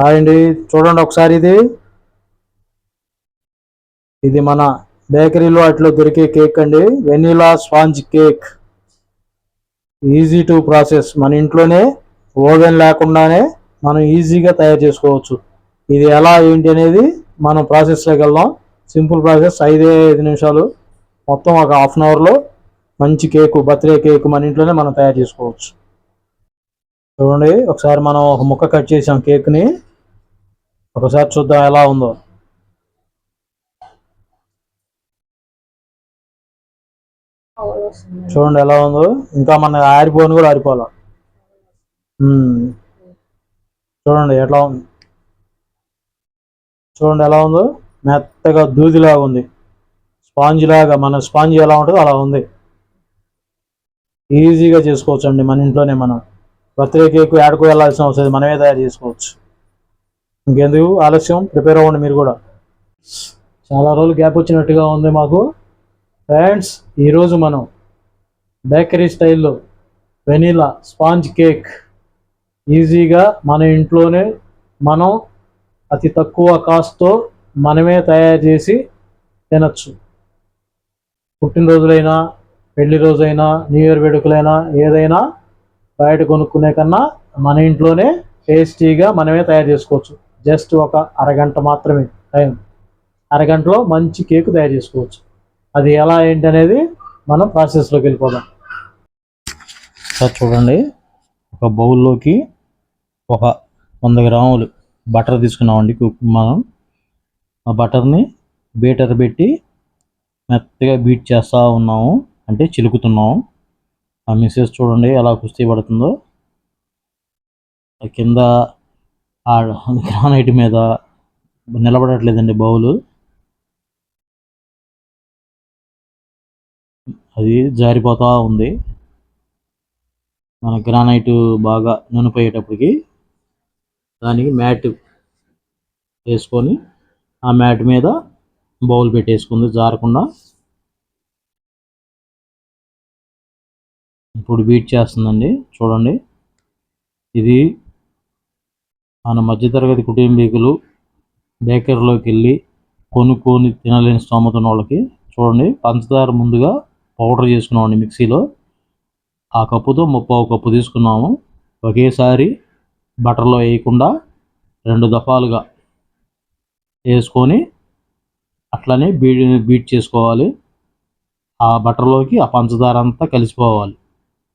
Hi అండి చూడండి ఒకసారి ఇది. ఇది మన బేకరీలో అట్లా దొరికే కేక్ అండి. Vanilla sponge cake. Easy to process. మన ఇంట్లోనే ఓవెన్ లేకుండానే మనం ఈజీగా తయారు చేసుకోవచ్చు. ఇది ఎలా ఏంటి అనేది మనం ప్రాసెస్లోకి వెళ్దాం సింపుల్ ప్రాసెస్ ఐదే ఐదు నిమిషాలు. మొత్తం ఒక హాఫ్ అన్ అవర్లో మంచి కేకు బర్త్డే కేక్ మన ఇంట్లోనే మనం తయారు చేసుకోవచ్చు. చూడండి ఒకసారి మనం ఒక ముక్క కట్ చేసాం కేక్ని. ఒకసారి చూద్దాం ఎలా ఉందో. చూడండి ఎలా ఉందో. ఇంకా మన ఆరిపోని కూడా ఆరిపోవాల. చూడండి ఎట్లా ఉంది. చూడండి ఎలా ఉందో. మెత్తగా దూదిలాగా ఉంది. స్పాంజ్ లాగా మన స్పాంజ్ ఎలా ఉంటుందో అలా ఉంది. ఈజీగా చేసుకోవచ్చండి మన ఇంట్లోనే మనం. బర్త్డే కేక్ ఏడకు వెళ్ళాల్సిన అవసరం మనమే తయారు చేసుకోవచ్చు. ఇంకెందుకు? ఆలస్యం. ప్రిపేర్ అవ్వండి మీరు కూడా. చాలా రోజులు గ్యాప్ వచ్చినట్టుగా ఉంది మాకు. ఫ్రెండ్స్ ఈరోజు మనం బేకరీ స్టైల్లో వెనీలా స్పాంజ్ కేక్. ఈజీగా మన ఇంట్లోనే మనం అతి తక్కువ కాస్ట్తో మనమే తయారు చేసి తినచ్చు. పుట్టినరోజులైనా పెళ్ళి రోజైనా న్యూ ఇయర్ వేడుకలైనా ఏదైనా బయట కొనుక్కునే కన్నా మన ఇంట్లోనే టేస్టీగా మనమే తయారు చేసుకోవచ్చు. జస్ట్ ఒక అరగంట మాత్రమే టైం. అరగంటలో మంచి కేక్ తయారు చేసుకోవచ్చు. అది ఎలా ఏంటి అనేది మనం ప్రాసెస్లోకి వెళ్ళిపోదాం. సార్ చూడండి ఒక బౌల్లోకి ఒక వంద గ్రాములు బటర్ తీసుకున్నామండి కుక్ మనం. ఆ బటర్ని బీటర్ పెట్టి మెత్తగా బీట్ చేస్తూ ఉన్నాము అంటే చిలుకుతున్నాము. ఆ మిస్సెస్ చూడండి ఎలా కుస్తీ పడుతుందో. ఆ కింద ఆ గ్రానైట్ మీద నిలబడట్లేదండి బౌలు. అది జారిపోతూ ఉంది. మన గ్రానైట్ బాగా నునిపోయేటప్పటికి దానికి మ్యాట్ వేసుకొని ఆ మ్యాట్ మీద బౌల్ పెట్టేసుకుంది జారకుండా. ఇప్పుడు బీట్ చేస్తుందండి. చూడండి. ఇది మన మధ్యతరగతి కుటుంబీకులు బేకరీలోకి వెళ్ళి కొనుక్కొని తినలేని స్తోమత ఉన్న వాళ్ళకి చూడండి. పంచదార ముందుగా పౌడర్ చేసుకున్నామండి మిక్సీలో. ఆ కప్పుతో ముప్పావు కప్పు తీసుకున్నాము. ఒకేసారి బటర్లో వేయకుండా రెండు దఫాలుగా వేసుకొని అట్లనే బీట్ బీట్ చేసుకోవాలి. ఆ బటర్లోకి ఆ పంచదార అంతా కలిసిపోవాలి.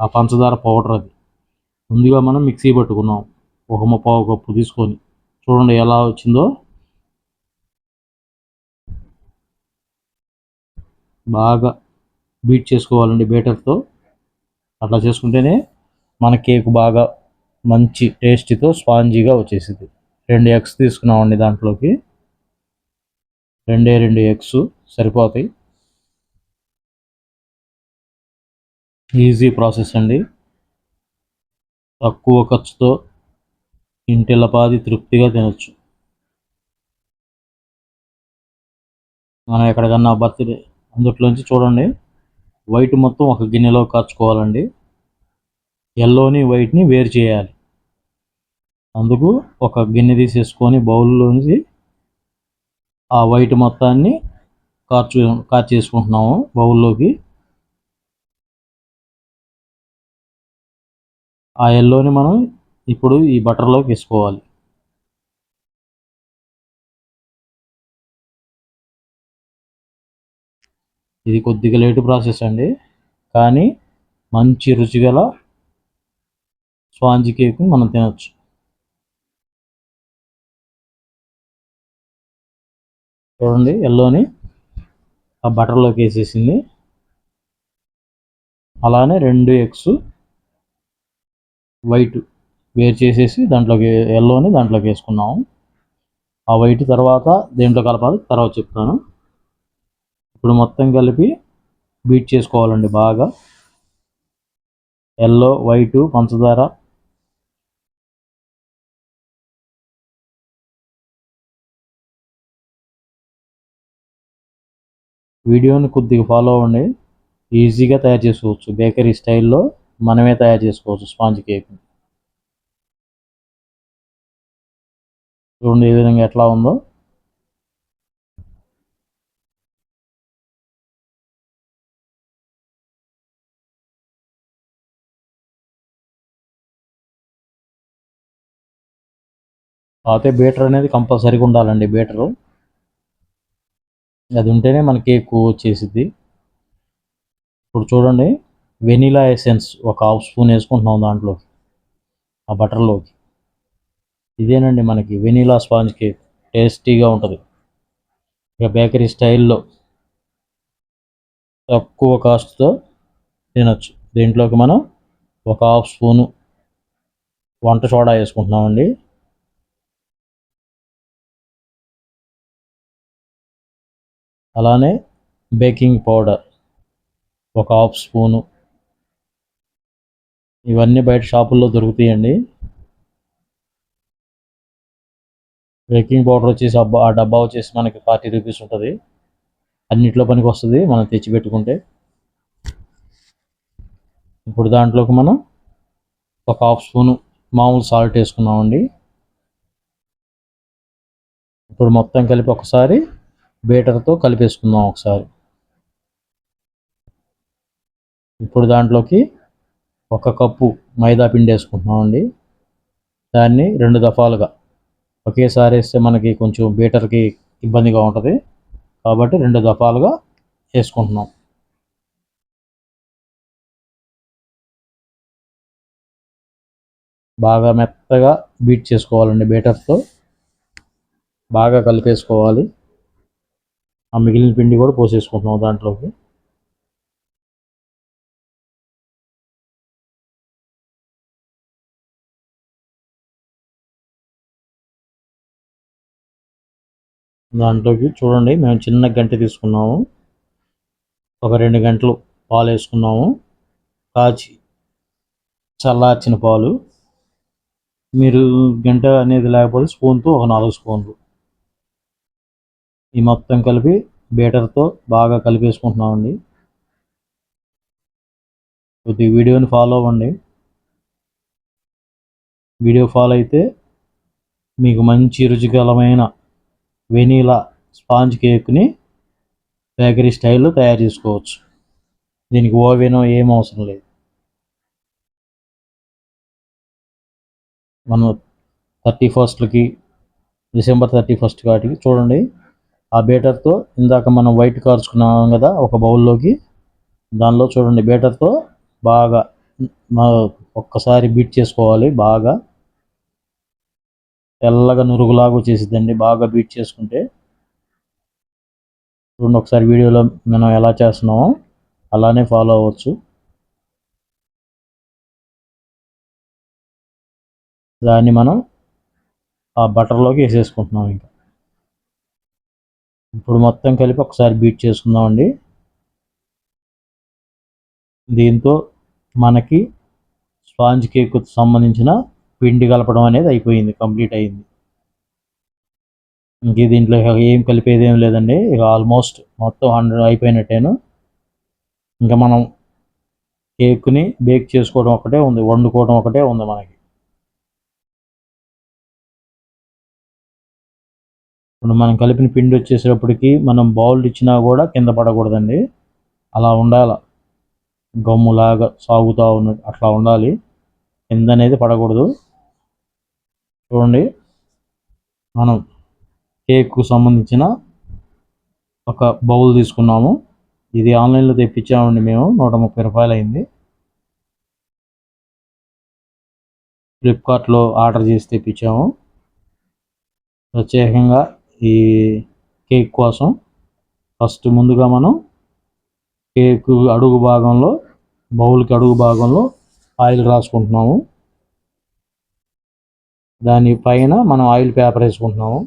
ఆ పంచదార పౌడర్ అది. ముందుగా మనం మిక్సీ పట్టుకున్నాం. ఒక ముప్పావు కప్పు తీసుకొని. చూడండి ఎలా వచ్చిందో. బాగా బీట్ చేసుకోవాలండి బేటర్తో. అట్లా చేసుకుంటేనే మన కేక్ బాగా మంచి టేస్టీతో స్పాంజీగా వచ్చేసింది రెండు ఎగ్స్ తీసుకున్నామండి దాంట్లోకి. రెండే రెండు ఎగ్స్ సరిపోతాయి. ఈజీ ప్రాసెస్ అండి. తక్కువ ఖర్చుతో ఇంటిల్లపాది తృప్తిగా తినచ్చు. మనం ఎక్కడికన్నా బర్త్డే అందుట్లోంచి చూడండి. వైట్ మొత్తం ఒక గిన్నెలో కాచుకోవాలండి. ఎల్లోని వైట్ని వేరు చేయాలి. అందుకు ఒక గిన్నె తీసేసుకొని బౌల్లోంచి ఆ వైట్ మొత్తాన్ని కార్చు కార్చేసుకుంటున్నాము బౌల్లోకి. ఆ ఎల్లోని మనం ఇప్పుడు ఈ బటర్లోకి వేసుకోవాలి. ఇది కొద్దిగా లేటు ప్రాసెస్ అండి. కానీ మంచి రుచిగల స్పాంజి కేక్ మనం తినచ్చు. చూడండి ఎల్లోని ఆ బటర్లోకి వేసేసింది. అలానే రెండు ఎగ్స్ వైట్ వేరు చేసేసి దాంట్లోకి ఎల్లోని దాంట్లోకి వేసుకున్నాము. ఆ వైట్ తర్వాత దేంట్లో కలపాలి తర్వాత చెప్తాను. ఇప్పుడు మొత్తం కలిపి బీట్ చేసుకోవాలండి బాగా. ఎల్లో వైట్ పంచదార. వీడియోని కొద్దిగా ఫాలో అవ్వండి. ఈజీగా తయారు చేసుకోవచ్చు బేకరీ స్టైల్లో మనమే తయారు చేసుకోవచ్చు స్పాంజ్ కేక్. చూడండి ఈ విధంగా ఎట్లా ఉందో. అయితే బీటర్ అనేది కంపల్సరీగా ఉండాలండి బీటరు. అది ఉంటేనే మన కేక్ వచ్చేసిద్ది. ఇప్పుడు చూడండి. వెనీలా ఎసెన్స్ ఒక హాఫ్ స్పూన్ వేసుకుంటున్నాం దాంట్లోకి ఆ బటర్లోకి. ఇదేనండి మనకి వెనీలా స్పాంజ్ కేక్ టేస్టీగా ఉంటుంది. ఇక బేకరీ స్టైల్లో తక్కువ కాస్ట్తో తినచ్చు. దీంట్లోకి మనం ఒక హాఫ్ స్పూను వంట సోడా వేసుకుంటున్నామండి. అలానే బేకింగ్ పౌడర్ ఒక హాఫ్ స్పూను ఇవన్నీ బయట షాపుల్లో దొరుకుతాయండి. బేకింగ్ పౌడర్ వచ్చేసి ఆ డబ్బా వచ్చేసి మనకి ఫార్టీ రూపీస్ ఉంటుంది. అన్నిట్లో పనికి వస్తుంది మనం తెచ్చిపెట్టుకుంటే ఇప్పుడు దాంట్లోకి మనం ఒక హాఫ్ స్పూన్ మామూలు సాల్ట్ వేసుకున్నామండి. ఇప్పుడు మొత్తం కలిపి ఒకసారి బీటర్తో కలిపేసుకుందాం ఒకసారి. ఇప్పుడు దాంట్లోకి ఒక కప్పు మైదా పిండి వేసుకుంటున్నామండి. దాన్ని రెండు దఫాలుగా ఒకేసారి వేస్తే మనకి కొంచెం బీటర్కి ఇబ్బందిగా ఉంటుంది. కాబట్టి రెండు దఫాలుగా వేసుకుంటున్నాం. బాగా మెత్తగా బీట్ చేసుకోవాలండి బీటర్తో. బాగా కలిపేసుకోవాలి. ఆ మిగిలిన పిండి కూడా పోసేసుకుంటున్నాం దాంట్లోకి. దాంట్లోకి చూడండి మేము చిన్న గంట తీసుకున్నాము. ఒక రెండు గంటలు పాలు వేసుకున్నాము కాచి చల్లార్చిన పాలు. మీరు గంట అనేది లేకపోతే స్పూన్తో ఒక నాలుగు స్పూన్లు. ఈ మొత్తం కలిపి బీటర్తో బాగా కలిపేసుకుంటున్నామండి. కొద్ది వీడియోని ఫాలో అవ్వండి. వీడియో ఫాలో అయితే మీకు మంచి రుచికరమైన వెనీలా స్పాంజ్ కేక్ని బేకరీ స్టైల్లో తయారు చేసుకోవచ్చు. దీనికి ఓవెనో ఏం అవసరం లేదు. మనం థర్టీ ఫస్ట్కి డిసెంబర్ థర్టీ ఫస్ట్ వాటికి చూడండి. ఆ బేటర్తో ఇందాక మనం వైట్ కార్చుకున్నాం కదా ఒక బౌల్లోకి. దానిలో చూడండి బేటర్తో బాగా ఒక్కసారి బీట్ చేసుకోవాలి బాగా. తెల్లగా నురుగులాగా వచ్చేసిద్దండి. బాగా బీట్ చేసుకుంటే చూడండి ఒకసారి వీడియోలో మనం ఎలా చేస్తున్నామో అలానే ఫాలో అవ్వచ్చు. దాన్ని మనం ఆ బటర్లోకి వేసేసుకుంటున్నాం ఇంకా. ఇప్పుడు మొత్తం కలిపి ఒకసారి బీట్ చేసుకుందామండి. దీంతో మనకి స్పాంజ్ కేక్ సంబంధించిన పిండి కలపడం అనేది అయిపోయింది కంప్లీట్ అయింది. ఇంక దీంట్లో ఏం కలిపేది ఏం లేదండి. ఇక ఆల్మోస్ట్ మొత్తం హండ్రెడ్ అయిపోయినట్టేను. ఇంకా మనం కేక్ని బేక్ చేసుకోవడం ఒకటే ఉంది వండుకోవడం ఒకటే ఉంది మనకి. ఇప్పుడు మనం కలిపిన పిండి వచ్చేసేటప్పటికి మనం బౌల్ ఇచ్చినా కూడా కింద పడకూడదండి. అలా ఉండాల. గమ్ములాగా సాగుతూ ఉన్న అట్లా ఉండాలి. కింద అనేది పడకూడదు. చూడండి. మనం కేక్కు సంబంధించిన ఒక బౌల్ తీసుకున్నాము. ఇది ఆన్లైన్లో తెప్పించామండి మేము నూట ముప్పై రూపాయలు అయింది. ఫ్లిప్కార్ట్లో ఆర్డర్ చేసి తెప్పించాము. ప్రత్యేకంగా ఈ కేక్ కోసం ఫస్ట్ ముందుగా మనం కేక్ అడుగు భాగంలో బౌల్కి అడుగు భాగంలో ఆయిల్ రాసుకుంటున్నాము. దాని పైన మనం ఆయిల్ పేపర్ వేసుకుంటున్నాము.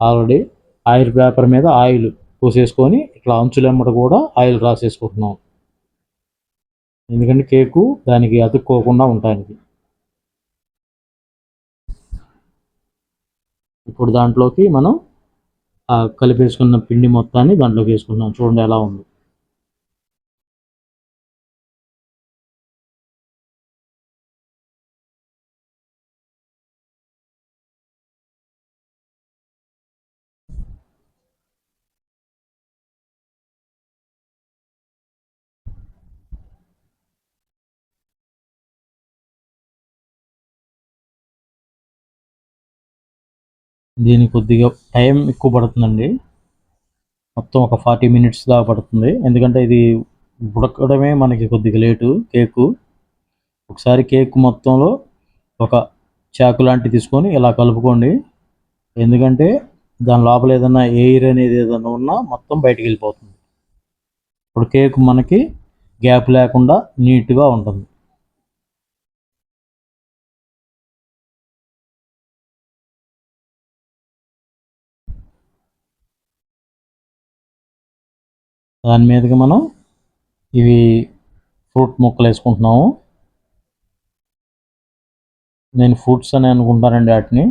ఆల్రెడీ ఆయిల్ పేపర్ మీద ఆయిల్ పోసేసుకొని ఇట్లా అంచులెమ్మట కూడా ఆయిల్ రాసేసుకుంటున్నాం ఎందుకంటే కేకు దానికి అతుక్కోకుండా ఉండటానికి. ఇప్పుడు దాంట్లోకి మనం కలిపేసుకున్న పిండి మొత్తాన్ని దాంట్లోకి వేసుకున్నాం చూడండి ఎలా ఉంది. దీనికి కొద్దిగా టైం ఎక్కువ పడుతుందండి. మొత్తం ఒక ఫార్టీ మినిట్స్ దాకా పడుతుంది. ఎందుకంటే ఇది ఉడకడమే మనకి కొద్దిగా లేటు కేకు. ఒకసారి కేక్ మొత్తంలో ఒక చాకు లాంటి తీసుకొని ఇలా కలుపుకోండి. ఎందుకంటే దాని లోపల ఏదైనా ఎయిర్ అనేది ఏదైనా ఉన్నా మొత్తం బయటికి వెళ్ళిపోతుంది. ఇప్పుడు కేక్ మనకి గ్యాప్ లేకుండా నీట్గా ఉంటుంది. దాని మీదకి మనం ఇవి ఫ్రూట్ ముక్కలు వేసుకుంటున్నాము. నేను ఫ్రూట్స్ అని అనుకుంటానండి వాటిని.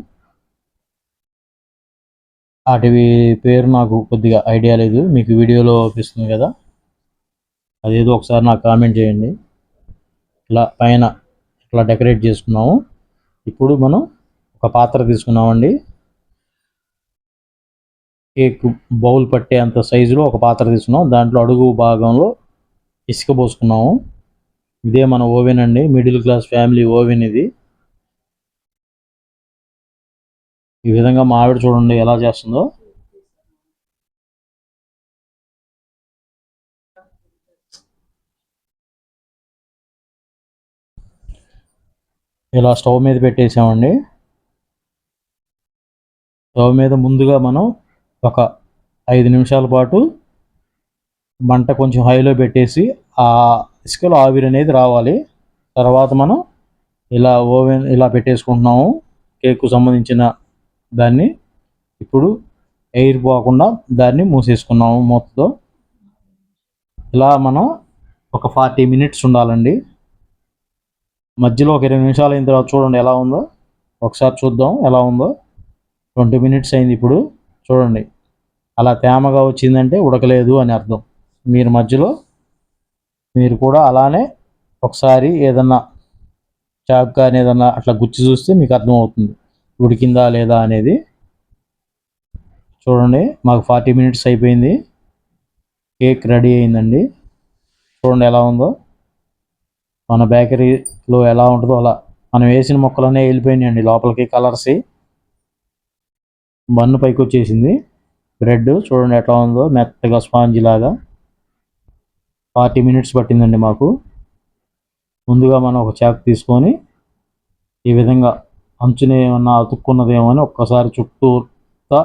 వాటివి పేరు నాకు కొద్దిగా ఐడియా లేదు. మీకు వీడియోలో చూపిస్తుంది కదా. అదేదో ఒకసారి నాకు కామెంట్ చేయండి. ఇలా పైన ఇట్లా డెకరేట్ చేసుకున్నాము. ఇప్పుడు మనం ఒక పాత్ర తీసుకున్నామండి. కేక్ బౌల్ పట్టే అంత సైజులో ఒక పాత్ర తీసుకున్నాం. దాంట్లో అడుగు భాగంలో ఇసుక పోసుకున్నాము. ఇదే మన ఓవెన్ అండి. మిడిల్ క్లాస్ ఫ్యామిలీ ఓవెన్ ఇది. ఈ విధంగా మా ఆవిడ చూడండి ఎలా చేస్తుందో. ఇలా స్టవ్ మీద పెట్టేసామండి. స్టవ్ మీద ముందుగా మనం ఒక ఐదు నిమిషాల పాటు మంట కొంచెం హైలో పెట్టేసి ఆ ఇసుకలో ఆవిరి అనేది రావాలి. తర్వాత మనం ఇలా ఓవెన్ ఇలా పెట్టేసుకుంటున్నాము. కేక్కు సంబంధించిన దాన్ని ఇప్పుడు ఎయిర్ పోకుండా దాన్ని మూసేసుకున్నాము మూతతో. ఇలా మనం ఒక ఫార్టీ మినిట్స్ ఉండాలండి. మధ్యలో ఒక ఇరవై నిమిషాలు అయిన తర్వాత చూడండి ఎలా ఉందో. ఒకసారి చూద్దాం ఎలా ఉందో. ట్వంటీ మినిట్స్ అయింది ఇప్పుడు. చూడండి. అలా తేమగా వచ్చిందంటే ఉడకలేదు అని అర్థం. మీరు మధ్యలో మీరు కూడా అలానే ఒకసారి ఏదన్నా చాక్ కానీ ఏదన్నా అట్లా గుచ్చి చూస్తే మీకు అర్థమవుతుంది. ఉడికిందా లేదా అనేది. చూడండి మాకు ఫార్టీ మినిట్స్ అయిపోయింది. కేక్ రెడీ అయిందండి. చూడండి ఎలా ఉందో. మన బేకరీలో ఎలా ఉంటుందో అలా. మనం వేసిన మొక్కలనే వెళ్ళిపోయినాయండి లోపలికి కలర్సి. బన్ను పైకి వచ్చేసింది బ్రెడ్ చూడండి ఎట్లా ఉందో మెత్తగా స్పాంజ్ లాగా. ఫార్టీ మినిట్స్ పట్టిందండి మాకు. ముందుగా మనం ఒక చాక్ తీసుకొని ఈ విధంగా అంచునే ఏమన్నా అతుక్కున్నదేమో అని ఒక్కసారి చుట్టూతా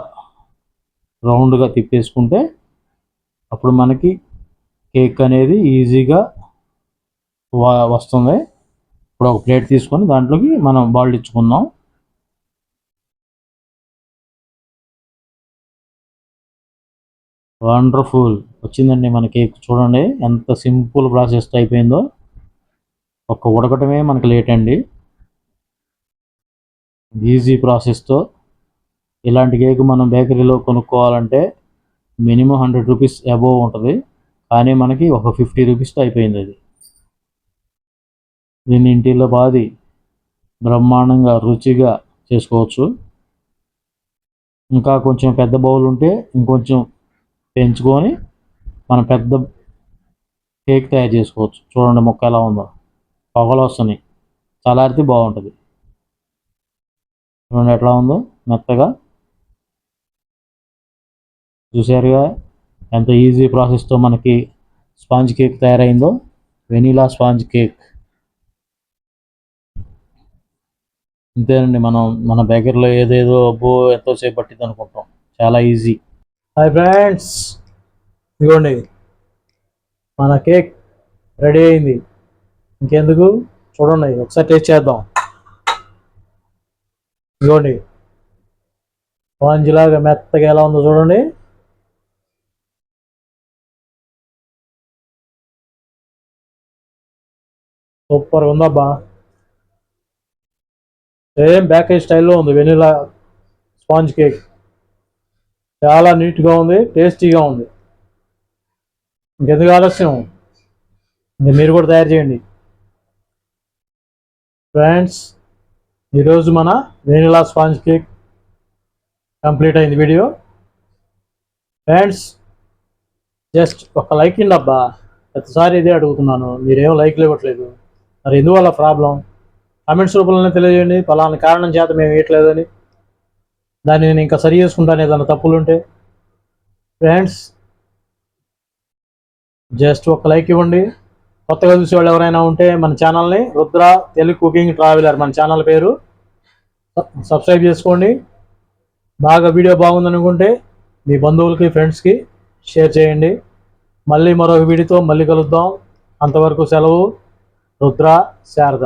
రౌండ్గా తిప్పేసుకుంటే అప్పుడు మనకి కేక్ అనేది ఈజీగా వస్తుంది. ఇప్పుడు ఒక ప్లేట్ తీసుకొని దాంట్లోకి మనం బాల్డ్ ఇచ్చుకుందాం. వండర్ఫుల్ వచ్చిందండి మన కేక్ చూడండి ఎంత సింపుల్ ప్రాసెస్ అయిపోయిందో ఒక్క ఉడకటమే మనకి లేట్ అండి. ఈజీ ప్రాసెస్తో ఇలాంటి కేక్ మనం బేకరీలో కొనుక్కోవాలంటే మినిమం హండ్రెడ్ రూపీస్ అబోవ్ ఉంటుంది. కానీ మనకి ఒక ఫిఫ్టీ రూపీస్తో అయిపోయింది అది. దీన్ని ఇంటిలో బాది బ్రహ్మాండంగా రుచిగా చేసుకోవచ్చు. ఇంకా కొంచెం పెద్ద బౌల్ ఉంటే ఇంకొంచెం పెంచుకొని మనం పెద్ద కేక్ తయారు చేసుకోవచ్చు. చూడండి మొక్క ఎలా ఉందో. పొగలు వస్తున్నాయి. చలారితే బాగుంటుంది. చూడండి ఎట్లా ఉందో. మెత్తగా. చూసారుగా ఎంత ఈజీ ప్రాసెస్తో మనకి sponge cake తయారైందో. Vanilla sponge cake. అంతేనండి మనం మన బేకరీలో ఏదేదో అబ్బో ఎంతోసేపు పట్టింది అనుకుంటాం చాలా ఈజీ. Hi friends. ఇదిగోండి. మన కేక్ రెడీ అయింది. ఇంకెందుకు? చూడండి. ఒకసారి టేస్ట్ చేద్దాం. ఇదిగోండి. స్పాంజ్ మెత్తగా ఎలా ఉందో చూడండి. సూపర్ ఉందబ్బా సేమ్ బ్యాకరీ స్టైల్లో ఉంది. Vanilla sponge cake. చాలా నీట్గా ఉంది టేస్టీగా ఉంది. ఇంకెందుకు ఆలస్యం మీరు కూడా తయారు చేయండి. ఫ్రెండ్స్ ఈరోజు మన వెనిలా స్పాంజ్ కేక్ కంప్లీట్ అయింది వీడియో. ఫ్రెండ్స్ జస్ట్ ఒక లైక్ ఇండి అబ్బా. ప్రతిసారి ఇదే అడుగుతున్నాను. మీరేం లైక్లు ఇవ్వట్లేదు. మరి ఎందువల్ల ప్రాబ్లం? కామెంట్స్ రూపంలోనే తెలియజేయండి. ఫలానా కారణం చేత మేము వేయట్లేదని దాన్ని నేను ఇంకా సరి చేసుకుంటాను ఏదైనా తప్పులు ఉంటే ఫ్రెండ్స్ జస్ట్ ఒక లైక్ ఇవ్వండి. కొత్తగా చూసే వాళ్ళు ఎవరైనా ఉంటే మన ఛానల్ని రుద్ర తెలుగు కుకింగ్ ట్రావెలర్ మన ఛానల్ పేరు. సబ్స్క్రైబ్ చేసుకోండి. బాగా వీడియో బాగుందనుకుంటే మీ బంధువులకి ఫ్రెండ్స్కి షేర్ చేయండి. మళ్ళీ మరొక వీడియోతో మళ్ళీ కలుద్దాం. అంతవరకు సెలవు. రుద్ర శారద.